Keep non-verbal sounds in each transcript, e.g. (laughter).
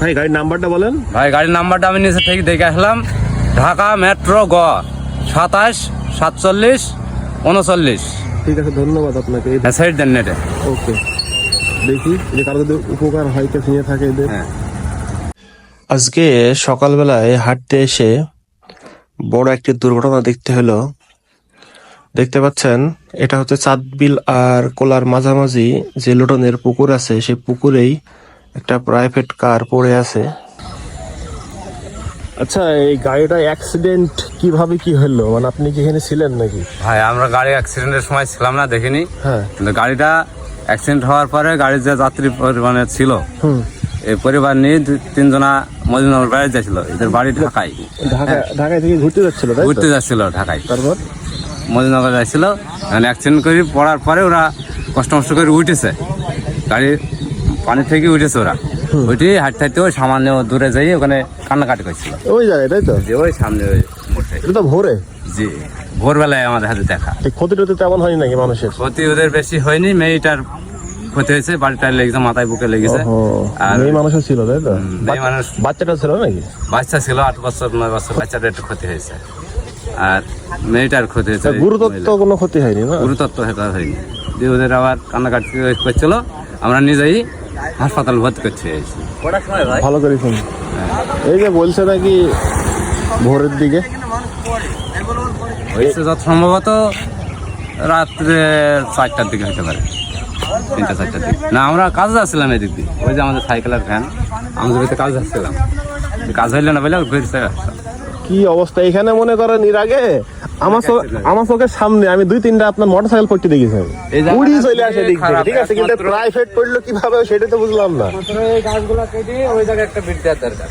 ভাই গাড়ির নাম্বারটা বলেন। ভাই গাড়ির নাম্বারটা আমি নিচে থেকে দেখে আসলাম। ঢাকা মেট্রো গ সাতাশ সাতচল্লিশ উনচল্লিশ। ঠিক আছে ধন্যবাদ আপনাকে। এই হ্যাঁ সাইড দেন নেটে ওকে। দেখি যে কারও যদি উপকার হয় কেউ নিয়ে থাকে এদের। হ্যাঁ। আজকে সকালবেলায় হাঁটতে এসে বড় একটি দুর্ঘটনা দেখতে হলো। দেখতে পাচ্ছেন এটা হচ্ছে চাঁদবিল আর কোলার মাঝামাঝি যে লোটনের পুকুর আছে সেই পুকুরেই একটা প্রাইভেট কার পড়ে আছে। আচ্ছা এই গাড়িটা অ্যাক্সিডেন্ট কীভাবে কি হলো? মানে আপনি কি এখানে ছিলেন নাকি? ভাই আমরা গাড়ি অ্যাক্সিডেন্টের সময় ছিলাম না দেখিনি। হ্যাঁ। কিন্তু গাড়িটা অ্যাক্সিডেন্ট হওয়ার পরে গাড়ির যে যাত্রী পরিমাণে ছিল হুম। এই পরিবার নিয়ে দু- তিনজনা মদিনার বাড়ি যাচ্ছিল এদের বাড়ি ঢাকায়। ঢাকা ঢাকায় থেকে ঘুরতে যাচ্ছিল তাই তো? ঘুরতে যাচ্ছিল ঢাকায়। তারপর? মদিনগর যাচ্ছিল মানে অ্যাক্সিডেন্ট করে পড়ার পরে ওরা কষ্ট মষ্ট করে উঠেছে। গাড়ি পানি থেকে উঠেছে ওরা। উঠে হাঁটতে হাঁটতে ওই সামান্য দূরে যাই ওখানে কান্নাকাটি করছিল। ওই জায়গায় তাই তো? যে ওই সামনে ওই মোড়টায়। এটা তো ভোরে? জি ভোরবেলায় আমাদের হাতে দেখা। ক্ষতি টতি তেমন হয়নি নাকি মানুষের? ক্ষতি ওদের বেশি হয়নি মেয়েটার ক্ষতি হয়েছে বাড়িটা লেগেছে মাথায় বুকে লেগেছে। আর মেয়ে মানুষও ছিল তাই তো? মেয়ে মানুষ বাচ্চাটা ছিল নাকি? বাচ্চা ছিল আট বছর নয় বছর বাচ্চাটার একটু ক্ষতি হয়েছে। আর মেয়েটার ক্ষতি হয়েছে গুরুতত্ত্ব কোনো ক্ষতি হয়নি না? গুরুতত্ত্ব হয়নি। দিয়ে ওদের আবার কান্নাকাটি করছিল আমরা নিজেই হাসপাতাল ভর্তি করছি। ভালো করে শুন। এই যে বলছে নাকি ভোরের দিকে। হয়েছে যত সম্ভবত রাত্রে চারটার দিকে হতে পারে। তিনটা চারটার দিকে। না আমরা কাজ যাচ্ছিলাম এদিক দিয়ে। ওই যে আমাদের সাইকেলের ভ্যান। আমাদের কাজ যাচ্ছিলাম। কাজ হইলে না বলে ঘুরে চলে আসতাম কি অবস্থা? এখানে মনে করেন এর আগে আমার আমার চোখের সামনে আমি দুই তিনটা আপনার মোটর সাইকেল পড়তে দেখেছি। উড়ি চলে আসে দিক থেকে ঠিক আছে? কিন্তু প্রাইভেট পড়ল কীভাবে সেটা তো বুঝলাম না। এই গাছগুলো কেটে ওই জায়গায় একটা বিট দেওয়ার দরকার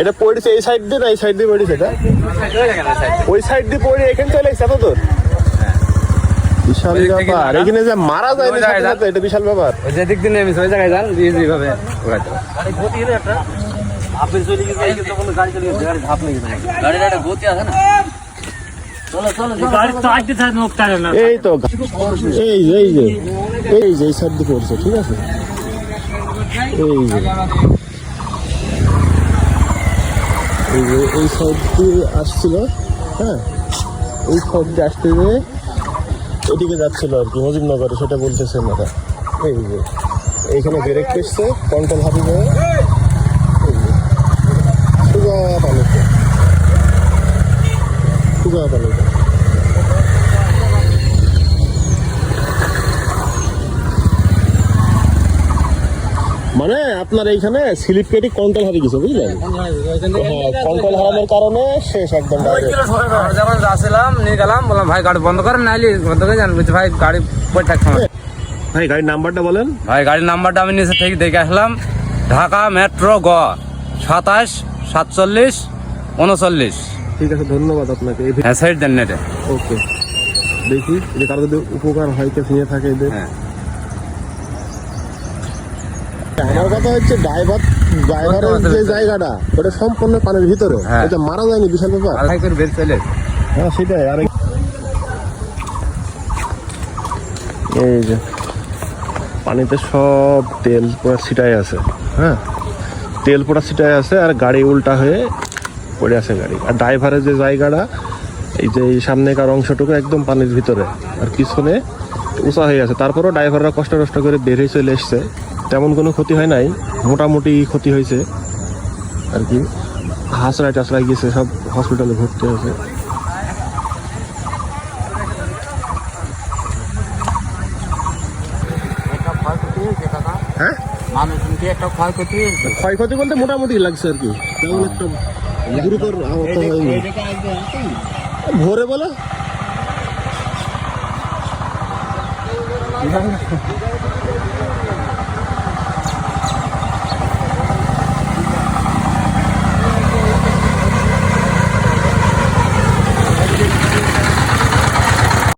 এটা পড়েছে এই সাইড দিয়ে না এই সাইড দিয়ে পড়েছে এটা? ওই সাইড দিয়ে পড়ে এখানে চলে এসেছে তো বিশাল ব্যাপার। এখানে যে মারা যায় যান। এটা বিশাল ব্যাপার। ওই যে দিক দিয়ে নেমেছে ওই জায়গায় যান দিয়ে যেভাবে এই তো এই যে এই যে এই যে পড়ছে ঠিক আছে? এই যে এই যে এই সাইড দিয়ে আসছিল হ্যাঁ? এই সাইড দিয়ে আসতে গিয়ে এদিকে যাচ্ছিল আর কি মজিবনগরে সেটা বলতেছে না এই যে এইখানে ব্রেক এসছে কন্ট্রোল হাতে করে এই যে সুগা পানিতে সুগা পানিতে মানে আপনার এইখানে স্লিপ কেটে কন্ট্রোল হারিয়ে গেছে বুঝলেন? হ্যাঁ কন্ট্রোল হারানোর কারণে শেষ একদম যখন যাচ্ছিলাম নিয়ে গেলাম বললাম ভাই গাড়ি বন্ধ করেন নাইলে বন্ধ করে যান। বলছি ভাই গাড়ি পড়ে থাকছে। ভাই গাড়ির নাম্বারটা বলেন। ভাই গাড়ির নাম্বারটা আমি নিচে থেকে দেখে আসলাম। ঢাকা মেট্রো গ সাতাশ সাতচল্লিশ উনচল্লিশ। ঠিক আছে ধন্যবাদ আপনাকে। হ্যাঁ সাইড দেন নেটে। ওকে। দেখি যে কারও যদি উপকার হয় কেউ নিয়ে থাকে এদের। হ্যাঁ। আমার কথা হচ্ছে ড্রাইভার ড্রাইভারের যে জায়গাটা ওটা সম্পূর্ণ পানির ভিতরে। হ্যাঁ। এটা মারা যায়নি বিশাল ব্যাপার। হ্যাঁ সেটাই। আর এই যে পানিতে সব তেল পুরো ছিটাই আছে। হ্যাঁ? তেল পুরো ছিটাই আছে আর গাড়ি উল্টা হয়ে পড়ে আছে গাড়ি। আর ড্রাইভারের যে জায়গাটা, এই যে সামনেকার অংশটুকু একদম পানির ভিতরে, আর পিছনে উঁচা হয়ে আছে। তারপরেও ড্রাইভাররা কষ্ট কষ্ট করে বের হয়ে চলে এসছে। তেমন কোনো ক্ষতি হয় নাই, মোটামুটি ক্ষতি হয়েছে। আর কি হাসড়ায় টাসড়ায় গিয়েছে, সব হসপিটালে ভর্তি হয়েছে। হ্যাঁ? ক্ষয়ক্ষতি বলতে মোটামুটি লাগছে আর কি। তেমন একটা গুরুতর আহত হয়নি। ভোরে বলে। (laughs)